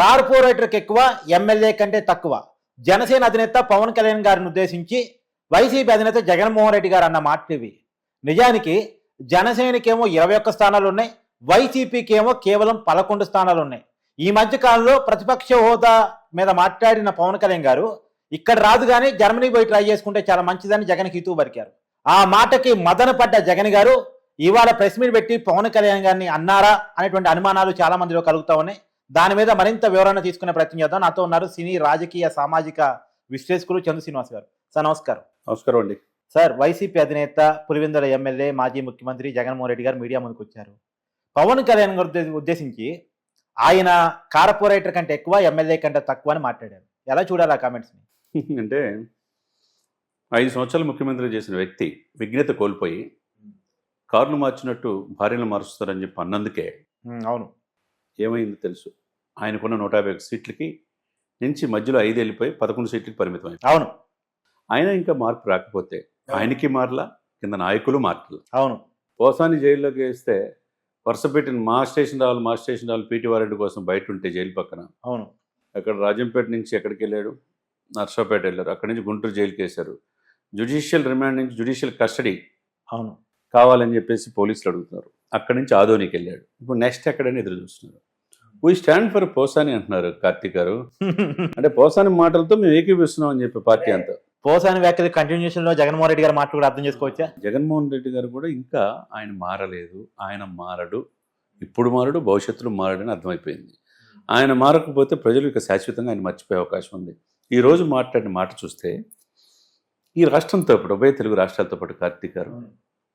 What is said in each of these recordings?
కార్పొరేటర్కి ఎక్కువ ఎమ్మెల్యే కంటే తక్కువ. జనసేన అధినేత పవన్ కళ్యాణ్ గారిని ఉద్దేశించి వైసీపీ అధినేత జగన్మోహన్ రెడ్డి గారు అన్న మాటలు ఇవి. నిజానికి జనసేనకేమో ఇరవై ఒక్క స్థానాలు ఉన్నాయి వైసీపీకి ఏమో కేవలం పదకొండు స్థానాలు ఉన్నాయి. ఈ మధ్య కాలంలో ప్రతిపక్ష హోదా మీద మాట్లాడిన పవన్ కళ్యాణ్ గారు ఇక్కడ రాదు కానీ జర్మనీ పోయి ట్రై చేసుకుంటే చాలా మంచిదని జగన్ హితూ పలికారు. ఆ మాటకి మదన పడ్డ జగన్ గారు ఇవాళ ప్రెస్ మీట్ పెట్టి పవన్ కళ్యాణ్ గారిని అన్నారా అనేటువంటి అనుమానాలు చాలా మందిలో కలుగుతా ఉన్నాయి. దాని మీద మరింత వివరణ తీసుకునే ప్రయత్నం చేద్దాం. నాతో ఉన్నారు సినీ రాజకీయ సామాజిక విశ్లేషకులు చంద్ర శ్రీనివాస్ గారు. సార్ నమస్కారం. నమస్కారం అండి. సార్ వైసీపీ అధినేత పులివెందుల ఎమ్మెల్యే మాజీ ముఖ్యమంత్రి జగన్మోహన్ రెడ్డి గారు మీడియా ముందుకు వచ్చారు. పవన్ కళ్యాణ్ గారు ఉద్దే- ఉద్దేశించి ఆయన కార్పొరేటర్ కంటే ఎక్కువ ఎమ్మెల్యే కంటే తక్కువ అని మాట్లాడారు. ఎలా చూడాలి ఆ కామెంట్స్ అంటే ఐదు సంవత్సరాలు ముఖ్యమంత్రి చేసిన వ్యక్తి విఘ్నత కోల్పోయి కారును మార్చినట్టు భార్యను మారుస్తారని చెప్పి అన్నందుకే అవును. ఏమైంది తెలుసు. ఆయనకున్న నూట యాభై సీట్లకి నుంచి మధ్యలో ఐదు వెళ్ళిపోయి పదకొండు సీట్లకి పరిమితం అవును. ఆయన ఇంకా మార్పు రాకపోతే ఆయనకి మారలా కింద నాయకులు మార్పులు అవును. పోసాని జైల్లోకి వేస్తే వరుస పెట్టిన మా స్టేషన్ రావాలి మా స్టేషన్ రావాలి పీటీ వారెంట్ కోసం బయట ఉంటే జైలు పక్కన. అవును. అక్కడ రాజంపేట నుంచి ఎక్కడికి వెళ్ళాడు? నర్సాపేట వెళ్ళారు. అక్కడి నుంచి గుంటూరు జైలుకి వేశారు. జుడిషియల్ రిమాండ్ నుంచి జుడిషియల్ కస్టడీ అవును. కావాలని చెప్పేసి పోలీసులు అడుగుతున్నారు. అక్కడి నుంచి ఆదోనికి వెళ్ళాడు. ఇప్పుడు నెక్స్ట్ ఎక్కడని ఎదురు చూస్తున్నారు. వీ స్టాండ్ ఫర్ పోసాని అంటున్నారు కార్తీక్ గారు. అంటే పోసాని మాటలతో మేము ఏకీపిస్తున్నాం అని చెప్పి పార్టీ అంతా. పోసాని వ్యాఖ్యలు కంటిన్యూషన్లో జగన్మోహన్ రెడ్డి గారి మాటలు కూడా అర్థం చేసుకోవచ్చా? జగన్మోహన్ రెడ్డి గారు కూడా ఇంకా ఆయన మారలేదు ఆయన మారడు ఇప్పుడు మారడు భవిష్యత్తులో మారడని అర్థమైపోయింది. ఆయన మారకపోతే ప్రజలు ఇక శాశ్వతంగా ఆయన మర్చిపోయే అవకాశం ఉంది. ఈ రోజు మాట్లాడిన మాట చూస్తే ఈ రాష్ట్రంతో పాటు ఉభయ తెలుగు రాష్ట్రాలతో పాటు కార్తీక్ గారు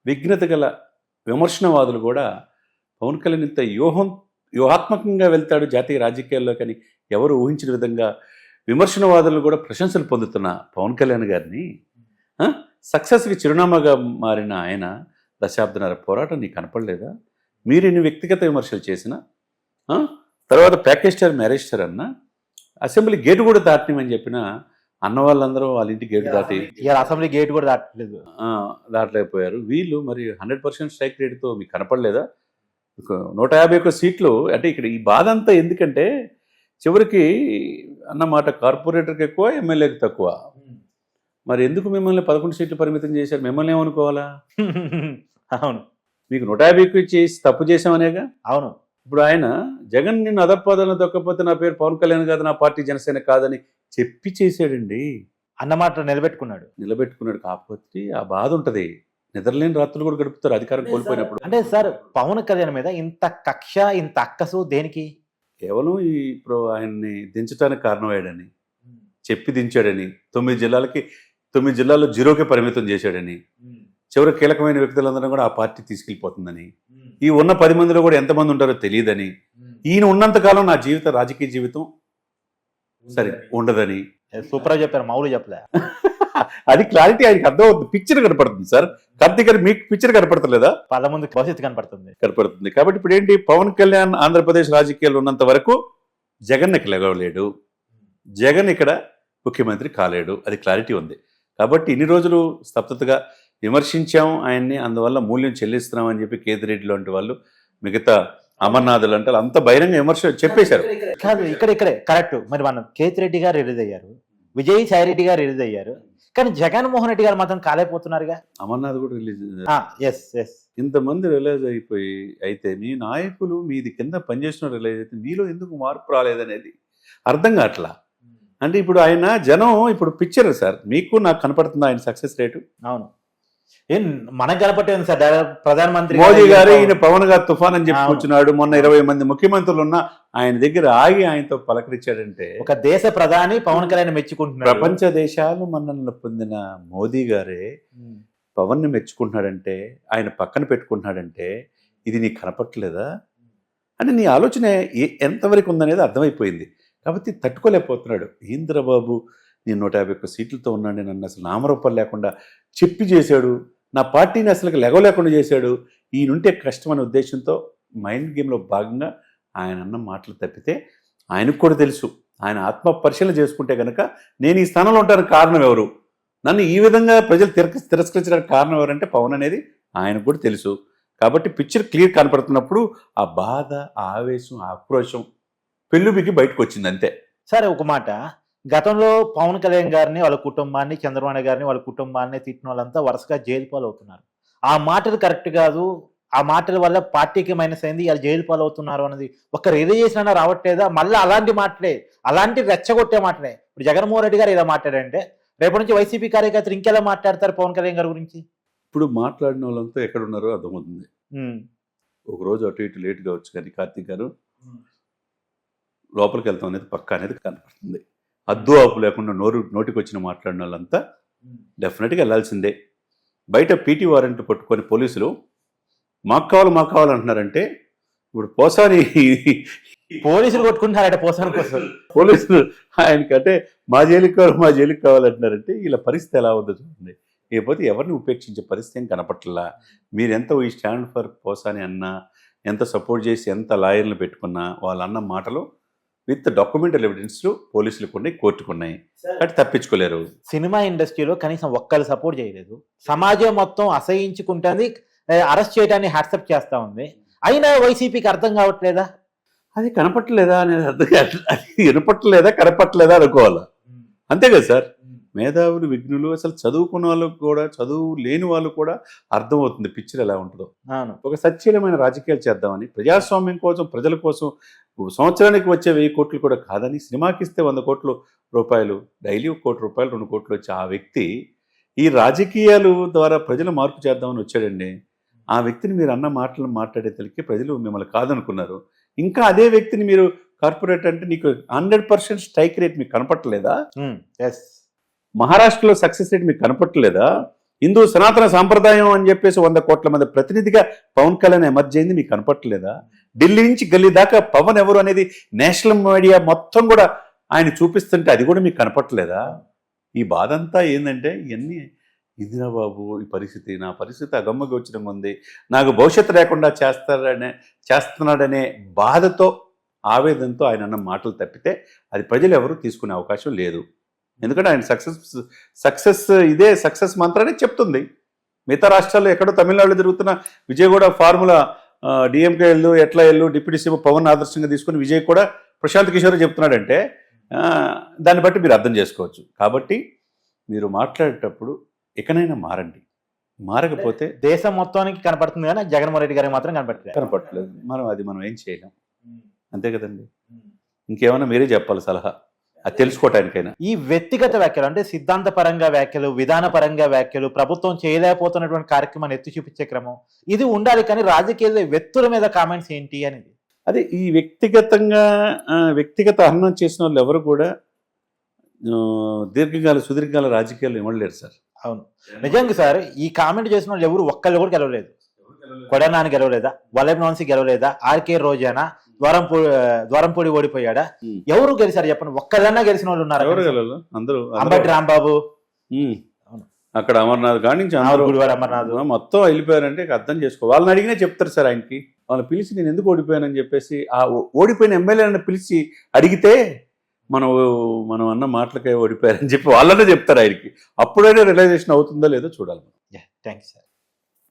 విఘ్నత గల విమర్శనవాదులు కూడా పవన్ కళ్యాణ్ ఇంత వ్యూహం వ్యూహాత్మకంగా వెళ్తాడు జాతీయ రాజకీయాల్లో కానీ ఎవరు ఊహించిన విధంగా విమర్శనవాదులు కూడా ప్రశంసలు పొందుతున్న పవన్ కళ్యాణ్ గారిని సక్సెస్కి చిరునామాగా మారిన ఆయన దశాబ్దన్నర పోరాటం నీకు కనపడలేదా? మీరు ఇన్ని వ్యక్తిగత విమర్శలు చేసిన తర్వాత ప్యాకేజ్ స్టార్ మ్యారేజ్ స్టార్ అన్న అసెంబ్లీ గేటు కూడా దాటినమని చెప్పిన అన్న వాళ్ళందరూ వాళ్ళ ఇంటి గేటు దాటి అసెంబ్లీ గేట్ కూడా దాటలేదు. దాటలేకపోయారు. వీళ్ళు మరి హండ్రెడ్ పర్సెంట్ స్ట్రైక్ రేట్తో మీకు కనపడలేదా? నూట యాభై ఒక్క సీట్లు. అంటే ఇక్కడ ఈ బాధ అంతా ఎందుకంటే చివరికి అన్నమాట కార్పొరేటర్కి ఎక్కువ ఎమ్మెల్యేకి తక్కువ. మరి ఎందుకు మిమ్మల్ని పదకొండు సీట్లు పరిమితం చేశారు? మిమ్మల్ని ఏమనుకోవాలా? అవును. మీకు నూట యాభై ఎక్కువ చేసి తప్పు చేశామనేగా? అవును. ఇప్పుడు ఆయన జగన్ నిన్ను అదప్పదని దొక్కపోతే నా పేరు పవన్ కళ్యాణ్ కాదు నా పార్టీ జనసేన కాదని చెప్పి చేశాడండి. అన్నమాట నిలబెట్టుకున్నాడు. నిలబెట్టుకున్నాడు. కాకపోతే ఆ బాధ ఉంటది. నిద్రలేని రాత్రులు కూడా గడుపుతారు అధికారం కోల్పోయినప్పుడు. అంటే సార్ పవన్ కళ్యాణ్ మీద ఇంత కక్ష ఇంత అక్కసు దేనికి? కేవలం ఈ ఇప్పుడు ఆయన్ని దించడానికి కారణమయ్యాడని చెప్పి దించాడని తొమ్మిది జిల్లాలకి తొమ్మిది జిల్లాల్లో జీరోకే పరిమితం చేశాడని చివరి కీలకమైన వ్యక్తులందరూ కూడా ఆ పార్టీ తీసుకెళ్ళిపోతుందని ఈ ఉన్న పది మందిలో కూడా ఎంతమంది ఉంటారో తెలియదని ఈయన ఉన్నంత కాలం నా జీవిత రాజకీయ జీవితం సరే ఉండదని. సూపర్ చెప్పారు మౌలు చెప్పలే. అది క్లారిటీ ఆయనకి అర్థం అవుతుంది పిక్చర్ కనపడుతుంది సార్ కార్తీక్ గారు మీకు పిక్చర్ కనపడతలేదా? పద ముందు భవిష్యత్తు కనపడుతుంది. కనపడుతుంది. కాబట్టి ఇప్పుడు ఏంటి? పవన్ కళ్యాణ్ ఆంధ్రప్రదేశ్ రాజకీయాల్లో ఉన్నంత వరకు జగన్ ఇక్కడ లెగవలేడు జగన్ ఇక్కడ ముఖ్యమంత్రి కాలేడు. అది క్లారిటీ ఉంది. కాబట్టి ఇన్ని రోజులు స్తబ్దతగా విమర్శించాం ఆయన్ని. అందువల్ల మూల్యం చెల్లిస్తున్నాం అని చెప్పి కేతిరెడ్డి లాంటి వాళ్ళు మిగతా అమర్నాథులు అంటే అంత బహిరంగ విమర్శ చెప్పేశారు. కాదు ఇక్కడ ఇక్కడే కరెక్ట్ మరి మనం కేతిరెడ్డి గారు రిలీజ్ అయ్యారు. విజయ్ సాయిరెడ్డి గారు రిలీజ్ అయ్యారు. కానీ జగన్మోహన్ రెడ్డి గారు మాత్రం కాలేకపోతున్నారుగా. అమర్నాథ్ కూడా రిలీజ్ ఎస్ ఎస్ ఇంతమంది రిలైజ్ అయిపోయి అయితే మీ నాయకులు మీది కింద పనిచేసిన రిలైజ్ అయితే మీలో ఎందుకు మార్పు రాలేదనేది అర్థం కావట్లా? అంటే ఇప్పుడు ఆయన జనం ఇప్పుడు పిక్చర్ సార్ మీకు నాకు కనపడుతుంది ఆయన సక్సెస్ రేటు అవును. ఏం మనకు కనపట్టేది సార్ ప్రధానమంత్రి మోదీ గారు ఈయన పవన్ గారు తుఫాన్ అని చెప్పి అవును. కూర్చున్నాడు. మొన్న ఇరవై మంది ముఖ్యమంత్రులు ఉన్న ఆయన దగ్గర ఆగి ఆయనతో పలకరించాడంటే ఒక దేశ ప్రధాని పవన్ కళ్యాణ్ మెచ్చుకుంటున్నాడు. ప్రపంచ దేశాలు మన్ననలు పొందిన మోదీ గారే. పవన్ని మెచ్చుకుంటున్నాడంటే ఆయన పక్కన పెట్టుకుంటున్నాడంటే ఇది నీకు కనపట్లేదా అని నీ ఆలోచన ఎంతవరకు ఉందనేది అర్థమైపోయింది. కాబట్టి తట్టుకోలేకపోతున్నాడు. ఏంద్రబాబు నేను నూట యాభై ఒక్క సీట్లతో ఉన్నాను నన్ను అసలు నామరూపాలు లేకుండా చెప్పి చేశాడు నా పార్టీని అసలు లెగవలేకుండా చేశాడు. ఈయనుంటే కష్టం అనే ఉద్దేశంతో మైండ్ గేమ్లో భాగంగా ఆయన అన్న మాటలు తప్పితే ఆయనకు కూడా తెలుసు. ఆయన ఆత్మ పరిశీలన చేసుకుంటే కనుక నేను ఈ స్థానంలో ఉంటానికి కారణం ఎవరు? నన్ను ఈ విధంగా ప్రజలు తిరక తిరస్కరించడానికి కారణం ఎవరంటే పవన్ అనేది ఆయనకు కూడా తెలుసు. కాబట్టి పిక్చర్ క్లియర్ కనపడుతున్నప్పుడు ఆ బాధ ఆవేశం ఆ ఆక్రోశం పెళ్ళుబికి బయటకు వచ్చింది అంతే. సరే ఒక మాట. గతంలో పవన్ కళ్యాణ్ గారిని వాళ్ళ కుటుంబాన్ని చంద్రబాబు గారిని వాళ్ళ కుటుంబాన్ని తిట్టిన వాళ్ళంతా వరుసగా జైలు పాలు అవుతున్నారు ఆ మాటలు కరెక్ట్ కాదు. ఆ మాటల వల్ల పార్టీకి మైనస్ అయింది. వాళ్ళు జైలు పాలు అవుతున్నారు అన్నది ఒక రియలైజేషన్ రావట్లేదా? మళ్ళీ అలాంటి మాటలే. అలాంటి రెచ్చగొట్టే మాటలే. ఇప్పుడు జగన్మోహన్ రెడ్డి గారు ఇలా మాట్లాడంటే రేపటి నుంచి వైసీపీ కార్యకర్తలు ఇంకెలా మాట్లాడతారు పవన్ కళ్యాణ్ గారి గురించి? ఇప్పుడు మాట్లాడిన వాళ్ళంతా ఎక్కడ ఉన్నారో అర్థమవుతుంది ఒక రోజు అటు ఇటు లేట్గా వచ్చు కానీ కార్తీక్ గారు లోపలికి వెళ్తాం అనేది పక్క అనేది కనపడుతుంది. అద్దు ఆపు లేకుండా నోరు నోటికి వచ్చిన మాట్లాడిన వాళ్ళంతా డెఫినెట్గా వెళ్ళాల్సిందే. బయట పీటీ వారెంట్ పట్టుకొని పోలీసులు మాకు కావాలి మాకు కావాలి అంటున్నారంటే ఇప్పుడు పోసాని పోలీసులు కొట్టుకుంటున్నారట పోసాను కోసం. పోలీసులు ఆయనకంటే మా జైలుకి కావాలి మా జైలుకి కావాలంటున్నారంటే వీళ్ళ పరిస్థితి ఎలా ఉందో చూడండి. లేకపోతే ఎవరిని ఉపేక్షించే పరిస్థితి ఏం కనపట్లా? మీరు ఎంత ఈ స్టాండ్ ఫర్ పోసాని అన్నా ఎంత సపోర్ట్ చేసి ఎంత లాయర్లు పెట్టుకున్నా వాళ్ళ అన్న మాటలు విత్ డాక్యుమెంటల్ ఎవిడెన్స్ పోలీసులకు ఉన్నాయి కోర్టుకు ఉన్నాయి. కాబట్టి తప్పించుకోలేరు. సినిమా ఇండస్ట్రీలో కనీసం ఒక్కరు సపోర్ట్ చేయలేదు. సమాజం మొత్తం అసహించుకుంటుంది అరెస్ట్ చేయడాన్ని హ్యాట్సప్ చేస్తా ఉంది. అయినా వైసీపీకి అర్థం కావట్లేదా? అది కనపట్టలేదా అనేది అర్థం కాదు అది వినపట్టలేదా కనపట్టలేదా అనుకోవాలా? అంతే కదా సార్? మేధావులు విఘ్నులు అసలు చదువుకున్న వాళ్ళకు కూడా చదువు లేని వాళ్ళు కూడా అర్థమవుతుంది. పిక్చర్ ఎలా ఉంటుందో. ఒక సత్యమైన రాజకీయాలు చేద్దామని ప్రజాస్వామ్యం కోసం ప్రజల కోసం సంవత్సరానికి వచ్చే వెయ్యి కోట్లు కూడా కాదని సినిమాకి ఇస్తే వంద కోట్లు రూపాయలు డైలీ ఒక కోటి రూపాయలు రెండు కోట్లు వచ్చే ఆ వ్యక్తి ఈ రాజకీయాలు ద్వారా ప్రజలు మార్పు చేద్దామని వచ్చాడండి. ఆ వ్యక్తిని మీరు అన్న మాటలు మాట్లాడే తెలికి ప్రజలు మిమ్మల్ని కాదనుకున్నారు. ఇంకా అదే వ్యక్తిని మీరు కార్పొరేట్ అంటే నీకు హండ్రెడ్ పర్సెంట్ స్ట్రైక్ రేట్ మీకు కనపట్టలేదా? ఎస్ మహారాష్ట్రలో సక్సెస్ రేట్ మీకు కనపట్టలేదా? హిందూ సనాతన సాంప్రదాయం అని చెప్పేసి వంద కోట్ల మంది ప్రతినిధిగా పవన్ కళ్యాణ్ ఎమర్జ్ అయింది మీకు కనపట్టలేదా? ఢిల్లీ నుంచి గల్లీ దాకా పవన్ ఎవరు అనేది నేషనల్ మీడియా మొత్తం కూడా ఆయన చూపిస్తుంటే అది కూడా మీకు కనపట్టలేదా? ఈ బాధ అంతా ఏంటంటే ఇవన్నీ ఇదిరా బాబు ఈ పరిస్థితి నా పరిస్థితి అగమ్మగా వచ్చిన ఉంది నాకు భవిష్యత్తు లేకుండా చేస్తాడనే చేస్తున్నాడనే బాధతో ఆవేదనతో ఆయన అన్న మాటలు తప్పితే అది ప్రజలు ఎవరు తీసుకునే అవకాశం లేదు. ఎందుకంటే ఆయన సక్సెస్ సక్సెస్ ఇదే సక్సెస్ మంత్రాన్ని చెప్తుంది. మిగతా రాష్ట్రాల్లో ఎక్కడో తమిళనాడులో జరుగుతున్న విజయగూడ ఫార్ములా డిఎంకే వెళ్ళు ఎట్లా వెళ్ళు డిప్యూటీ సీఎం పవన్ ఆదర్శంగా తీసుకుని విజయ్ కూడా ప్రశాంత్ కిషోర్ చెప్తున్నాడంటే దాన్ని బట్టి మీరు అర్థం చేసుకోవచ్చు. కాబట్టి మీరు మాట్లాడేటప్పుడు ఎక్కడైనా మారండి. మారకపోతే దేశం మొత్తానికి కనపడుతుంది కానీ జగన్మోహన్ రెడ్డి గారికి మాత్రం కనపడట్లేదు. కనపట్లేదు మనం అది మనం ఏం చేయలేం. అంతే కదండి. ఇంకేమైనా మీరే చెప్పాలి సలహా. అది తెలుసుకోవటానికైనా. ఈ వ్యక్తిగత వ్యాఖ్యలు అంటే సిద్ధాంత పరంగా వ్యాఖ్యలు విధాన పరంగా వ్యాఖ్యలు ప్రభుత్వం చేయలేకపోతున్నటువంటి కార్యక్రమాన్ని ఎత్తి చూపించే క్రమం ఇది ఉండాలి కానీ రాజకీయ వ్యక్తుల మీద కామెంట్స్ ఏంటి అనేది. అదే ఈ వ్యక్తిగతంగా వ్యక్తిగత హరణం చేసిన వాళ్ళు ఎవరు కూడా దీర్ఘకాల సుదీర్ఘకాల రాజకీయాలు ఇవ్వలేరు సార్. అవును. నిజంగా సార్ ఈ కామెంట్ చేసిన వాళ్ళు ఎవరు ఒక్కళ్ళు కూడా గెలవలేదు. కొడనాని గెలవలేదా? వల్లభ నాన్సీ గెలవలేదా? ఆర్కే రోజానా? ద్వారంపూడి ద్వారంపూడి ఓడిపోయాడా? ఉమ్. ఎవరు గెలిచారు చెప్పండి? ఒక్కదన్నా గెలిచిన వాళ్ళు ఉన్నారు? ఎవరు అందరూ అంబటి రాంబాబు. అక్కడ అమర్నాథ్ గుడివాడ అమర్నాథ్. మొత్తం వెళ్ళిపోయారంటే అర్థం చేసుకో వాళ్ళని అడిగినా చెప్తారు సార్ ఆయనకి. వాళ్ళని పిలిచి నేను ఎందుకు ఓడిపోయానని చెప్పేసి ఆ ఓడిపోయిన ఎమ్మెల్యేలను పిలిచి అడిగితే మనం మనం అన్న మాటలకే ఓడిపోయారని చెప్పి వాళ్ళనే చెప్తారు ఆయనకి. అప్పుడైనా రియలైజేషన్ అవుతుందో లేదో చూడాలి థ్యాంక్స్ సార్.